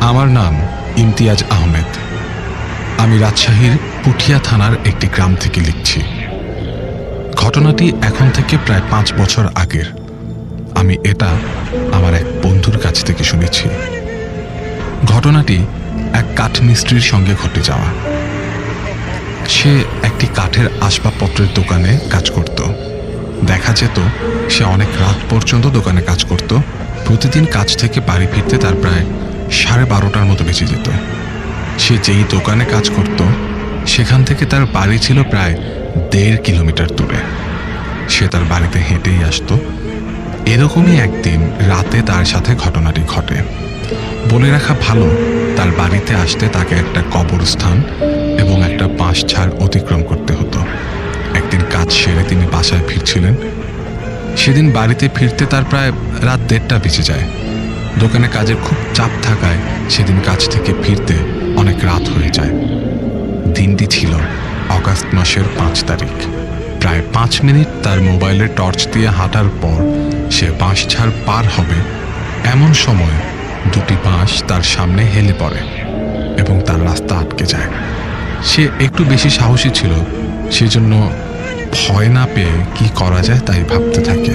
আমার নাম ইমতিয়াজ আহমেদ। আমি রাজশাহীর পুঠিয়া থানার একটি গ্রাম থেকে লিখছি। ঘটনাটি এখন থেকে প্রায় পাঁচ বছর আগের। আমি এটা আমার এক বন্ধুর কাছ থেকে শুনেছি। ঘটনাটি এক কাঠ মিস্ত্রির সঙ্গে ঘটে যাওয়া। সে একটি কাঠের আসবাবপত্রের দোকানে কাজ করত। দেখা যেত সে অনেক রাত পর্যন্ত দোকানে কাজ করত। প্রতিদিন কাজ থেকে বাড়ি ফিরতে তার প্রায় সাড়ে বারোটার মতো বেঁচে যেত। সে যেই দোকানে কাজ করত, সেখান থেকে তার বাড়ি ছিল প্রায় দেড় কিলোমিটার দূরে। সে তার বাড়িতে হেঁটেই আসতো। এরকমই একদিন রাতে তার সাথে ঘটনাটি ঘটে। বলে রাখা ভালো, তার বাড়িতে আসতে তাকে একটা কবরস্থান এবং একটা বাঁশ ছাড় অতিক্রম করতে হতো। একদিন কাজ সেরে তিনি বাসায় ফিরছিলেন। সেদিন বাড়িতে ফিরতে তার প্রায় রাত দেড়টা বেঁচে যায়। দোকানে কাজের খুব চাপ থাকায় সেদিন কাজ থেকে ফিরতে অনেক রাত হয়ে যায়। দিনটি ছিল অগাস্ট মাসের পাঁচ তারিখ। প্রায় পাঁচ মিনিট তার মোবাইলের টর্চ দিয়ে হাঁটার পর সে বাঁশঝাড় পার হবে এমন সময় দুটি বাঁশ তার সামনে হেলে পড়ে এবং তার রাস্তা আটকে যায়। সে একটু বেশি সাহসী ছিল, সেজন্য ভয় না পেয়ে কি করা যায় তাই ভাবতে থাকে।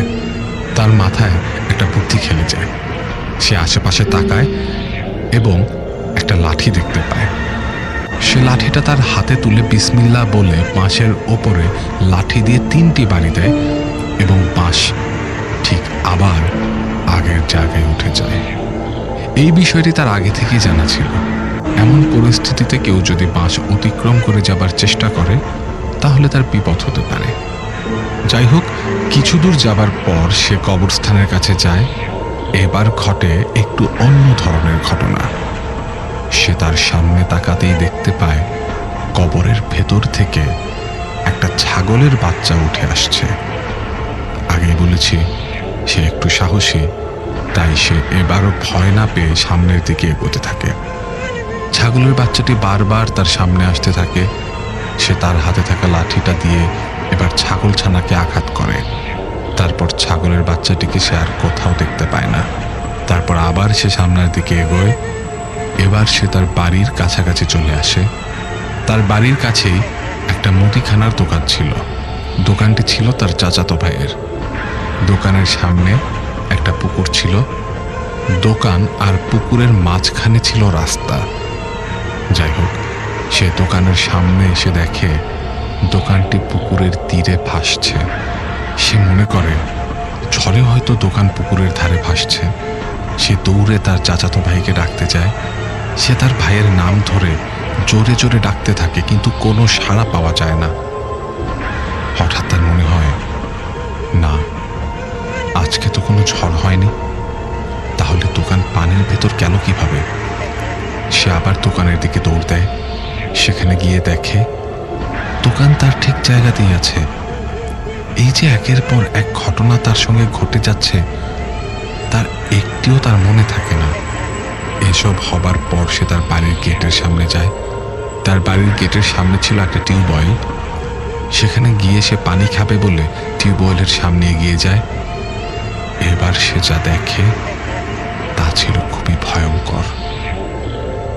তার মাথায় একটা বুদ্ধি খেলে যায়। সে আশেপাশে তাকায় এবং একটা লাঠি দেখতে পায়। সে লাঠিটা তার হাতে তুলে বিসমিল্লা বলে বাঁশের ওপরে লাঠি দিয়ে তিনটি বাড়ি দেয় এবং বাঁশ ঠিক আবার আগের জায়গায় উঠে যায়। এই বিষয়টি তার আগে থেকেই জানা ছিল। এমন পরিস্থিতিতে কেউ যদি বাঁশ অতিক্রম করে যাবার চেষ্টা করে, তাহলে তার বিপদ হতে পারে। যাই হোক, কিছু দূর যাবার পর সে কবরস্থানের কাছে যায় এবার ঘটে একটু অন্য ধরনের ঘটনা। সে তার সামনে তাকাতেই দেখতে পায়, কবরের ভেতর থেকে একটা ছাগলের বাচ্চা উঠে আসছে। আগে বলেছি, সে একটু সাহসী, তাই সে এবারও ভয় না পেয়ে সামনের দিকে এগোতে থাকে। ছাগলের বাচ্চাটি বারবার তার সামনে আসতে থাকে। সে তার হাতে থাকা লাঠিটা দিয়ে এবার ছাগল ছানাকে আঘাত করে। তারপর ছাগলের বাচ্চাটিকে সে আর কোথাও দেখতে পায় না। তারপর আবার সে সামনের দিকে এগোয়। এবার সে তার বাড়ির কাছাকাছি চলে আসে। তার বাড়ির কাছেই একটা মুদিখানার দোকান ছিল। দোকানটি ছিল তার চাচাতো ভাইয়ের। দোকানের সামনে একটা পুকুর ছিল। দোকান আর পুকুরের মাঝখানে ছিল রাস্তা। যাই হোক, সে দোকানের সামনে এসে দেখে দোকানটি পুকুরের তীরে ভাসছে। সে মনে করে, ঝড়ে হয়তো দোকান পুকুরের ধারে ভাসছে। সে দৌড়ে তার চাচাতো ভাইকে ডাকতে যায়। সে তার ভাইয়ের নাম ধরে জোরে জোরে ডাকতে থাকে, কিন্তু কোনো সাড়া পাওয়া যায় না। হঠাৎ তার মনে হয়, না, আজকে তো কোনো ঝড় হয়নি। তাহলে দোকান পানির ভেতর গেল কীভাবে? সে আবার দোকানের দিকে দৌড় দেয়। সেখানে গিয়ে দেখে, দোকান তার ঠিক জায়গাতেই আছে। এই যে একের পর এক ঘটনা তার সঙ্গে ঘটে যাচ্ছে, তার একটিও তার মনে থাকে না। এসব হবার পর সে তার বাড়ির গেটের সামনে যায়। তার বাড়ির গেটের সামনে ছিল একটা টিউবওয়েল। সেখানে গিয়ে সে পানি খাবে বলে টিউবওয়েলের সামনে এগিয়ে যায়। এবার সে যা দেখে, তা ছিল খুবই ভয়ঙ্কর।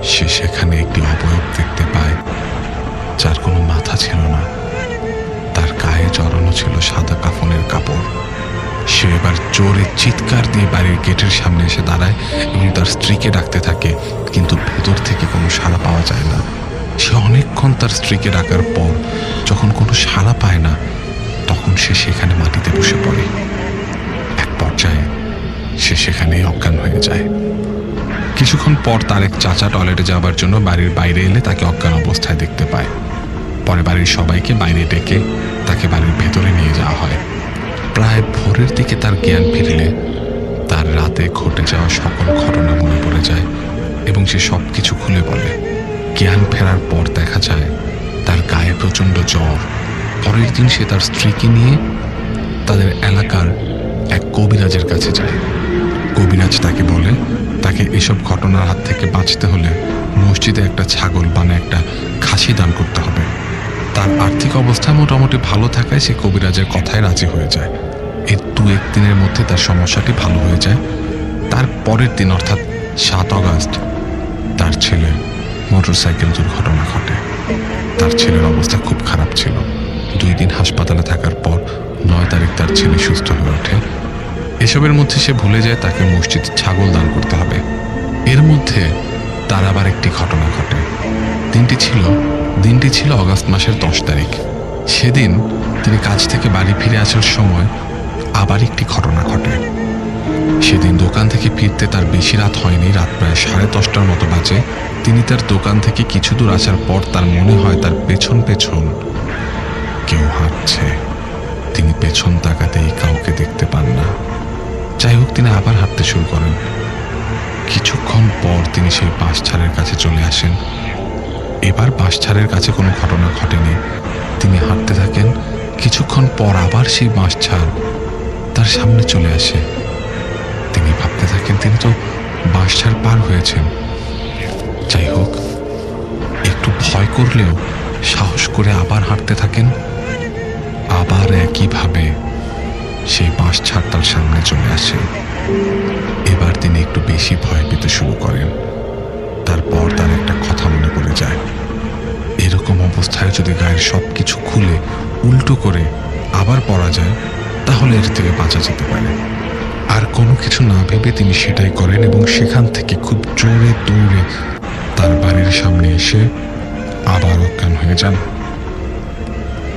সে সেখানে একটি অবয়ব দেখতে পায়, যার কোনো মাথা ছিল না। ছিল সাদা কাফনের কাপড়। সে এবার জোরে চিৎকার দিয়ে বাড়ির গেটের সামনে এসে দাঁড়ায়। এবং তার স্ত্রীকে ডাকতে থাকে, কিন্তু ভেতর থেকে কোনো সাড়া পাওয়া যায় না। সে অনেকক্ষণ তার স্ত্রীকে ডাকার পর যখন কোনো সাড়া পায় না, তখন সে সেখানে মাটিতে বসে পড়ে। এক পর্যায়ে সে সেখানেই অজ্ঞান হয়ে যায়। কিছুক্ষণ পর তার এক চাচা টয়লেটে যাবার জন্য বাড়ির বাইরে এলে তাকে অজ্ঞান অবস্থায় দেখতে পায়। পরে বাড়ির সবাইকে বাইরে ডেকে তাকে বাড়ির ভেতরে নিয়ে যাওয়া হয়। প্রায় ভোরের দিকে তার জ্ঞান ফিরলে, তার রাতে ঘটে যাওয়া সকল ঘটনা মনে পড়ে যায় এবং সে সব কিছু খুলে বলে। জ্ঞান ফেরার পর দেখা যায়, তার গায়ে প্রচণ্ড জ্বর। পরের দিন সে তার স্ত্রীকে নিয়ে তাদের এলাকার এক কবিরাজের কাছে যায়। কবিরাজ তাকে বলে, তাকে এসব ঘটনার হাত থেকে বাঁচতে হলে মসজিদে একটা ছাগল বানে একটা খাসি দান করতে হবে। তার আর্থিক অবস্থা মোটামুটি ভালো থাকায় সে কবিরাজের কথায় রাজি হয়ে যায়। এর দু এক দিনের মধ্যে তার সমস্যাটি ভালো হয়ে যায়। তার পরের দিন, অর্থাৎ সাত অগাস্ট তার ছেলে মোটরসাইকেল দুর্ঘটনা ঘটে। তার ছেলের অবস্থা খুব খারাপ ছিল। দুই দিন হাসপাতালে থাকার পর নয় তারিখ তার ছেলে সুস্থ হয়ে ওঠে। এসবের মধ্যে সে ভুলে যায় তাকে মসজিদ ছাগল দান করতে হবে। এর মধ্যে তার আবার একটি ঘটনা ঘটে। দিনটি ছিল দিনটি ছিল অগাস্ট মাসের দশ তারিখ। সেদিন তিনি কাজ থেকে বাড়ি ফিরে আসার সময় আবার একটি ঘটনা ঘটে। সেদিন দোকান থেকে ফিরতে তার বেশি রাত হয়নি, রাত প্রায় সাড়ে দশটার মতো বাজে। তিনি তার দোকান থেকে কিছু দূর আসার পর তার মনে হয় তার পেছন পেছন কেউ হাঁটছে। তিনি পেছন তাকাতেই কাউকে দেখতে পান না। যাই হোক, তিনি আবার হাঁটতে শুরু করেন। কিছুক্ষণ পর তিনি সেই বাঁশঝাড়ের কাছে চলে আসেন। এবার বাঁশঝাড়ের কাছে কোনো ঘটনা ঘটেনি। তিনি হাঁটতে থাকেন। কিছুক্ষণ পর আবার সেই বাঁশঝাড় তার সামনে চলে আসে। তিনি ভাবতে থাকেন, তিনি তো বাঁশঝাড় পার হয়েছেন। যাই হোক, একটু ভয় করলেও সাহস করে আবার হাঁটতে থাকেন। আবার একইভাবে সেই বাঁশঝাড় তার সামনে চলে আসে। এবার তিনি একটু বেশি ভয় পেতে শুরু করেন। তারপর তার একটা অবস্থায় যদি গায়ের সব কিছু খুলে উল্টো করে আবার পড়া যায়, তাহলে এর থেকে বাঁচা যেতে পারে। আর কোনো কিছু না ভেবে তিনি সেটাই করেন এবং সেখান থেকে খুব জোরে দৌড়ে তার বাড়ির সামনে এসে আবার অজ্ঞান হয়ে যান।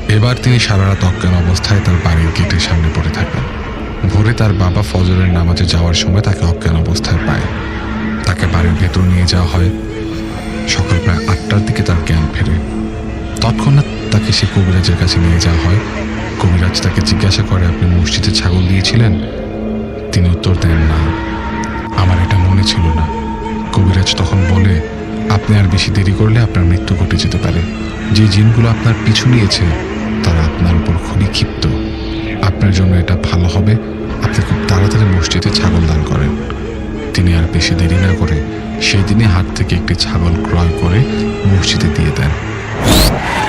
এবার তিনি সারা রাত অজ্ঞান অবস্থায় তার বাড়ির গেটের সামনে পড়ে থাকেন। ভোরে তার বাবা ফজরের নামাজে যাওয়ার সময় তাকে অজ্ঞান অবস্থায় পায়। তাকে বাড়ির ভেতর নিয়ে যাওয়া হয়। সকাল প্রায় আটটার দিকে তার জ্ঞান ফেরে। তৎক্ষণাৎ তাকে সে কবিরাজের কাছে নিয়ে যাওয়া হয়। কবিরাজ তাকে জিজ্ঞাসা করে, আপনি মসজিদে ছাগল দিয়েছিলেন? তিনি উত্তর দেন, না, আমার এটা মনে ছিল না। কবিরাজ তখন বলে, আপনি আর বেশি দেরি করলে আপনার মৃত্যু ঘটে যেতে পারে। যে জিনগুলো আপনার পিছু নিয়েছে, তারা আপনার উপর খুবই ক্ষিপ্ত। আপনার জন্য এটা ভালো হবে। আপনি খুব তাড়াতাড়ি মসজিদে ছাগল দান করেন। তিনি আর বেশি দেরি না করে সেই দিনে হাট থেকে একটি ছাগল ক্রয় করে মসজিদে দিয়ে দেন। Thank you.